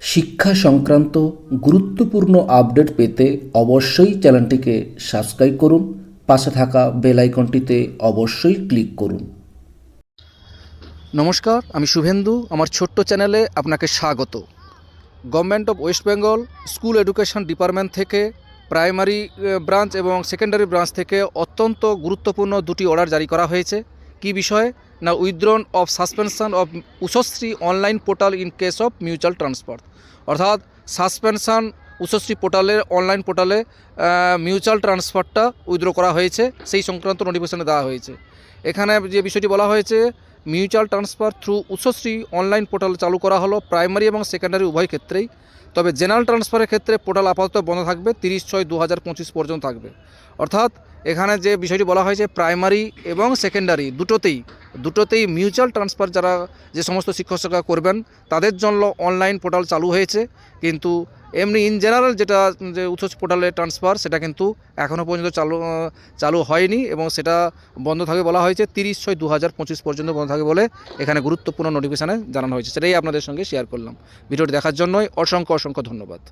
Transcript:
শিক্ষা সংক্রান্ত গুরুত্বপূর্ণ আপডেট পেতে অবশ্যই চ্যানেলটিকে সাবস্ক্রাইব করুন, পাশে থাকা বেল আইকনটিতে অবশ্যই ক্লিক করুন। নমস্কার, আমি শুভেন্দু, আমার ছোট্ট চ্যানেলে আপনাকে স্বাগত। Government of West Bengal school education department থেকে প্রাইমারি ব্রাঞ্চ এবং সেকেন্ডারি ব্রাঞ্চ থেকে অত্যন্ত গুরুত্বপূর্ণ দুটি অর্ডার জারি করা হয়েছে। কি বিষয়ে? না withdrawn of suspension of Utshashree online portal in case of mutual transfer অর্থাৎ সাসপেনশন উষশ্রী পোর্টালের অনলাইন পোর্টালে মিউচুয়াল ট্রান্সফারটা উইথড্র করা হয়েছে। সেই সংক্রান্ত নোটিফিকেশনে দেওয়া হয়েছে। এখানে যে বিষয়টি বলা হয়েছে mutual transfer through Utshashree online portal চালু করা হলো প্রাইমারি এবং সেকেন্ডারি উভয় ক্ষেত্রেই। তবে জেনারেল ট্রান্সফারের ক্ষেত্রে পোর্টাল আপাতত বন্ধ থাকবে, তিরিশ ছয় দু পর্যন্ত থাকবে। অর্থাৎ, এখানে যে বিষয়টি বলা হয়েছে প্রাইমারি এবং সেকেন্ডারি দুটোতেই দুটোতেই মিউচুয়াল ট্রান্সফার যারা যে সমস্ত শিক্ষক শিক্ষিকা করবেন, তাদের জন্য অনলাইন পোর্টাল চালু হয়েছে। কিন্তু এমনি ইন জেনারেল যেটা, যে উচ্চ পোর্টালে ট্রান্সফার সেটা কিন্তু এখনও পর্যন্ত চালু চালু হয়নি এবং সেটা বন্ধ থাকবে বলা হয়েছে তিরিশ ছয় দু হাজার পঁচিশ পর্যন্ত বন্ধ থাকবে বলে এখানে গুরুত্বপূর্ণ নোটিফিকেশানে জানানো হয়েছে। সেটাই আপনাদের সঙ্গে শেয়ার করলাম। ভিডিওটি দেখার জন্যই অসংখ্য অসংখ্য ধন্যবাদ।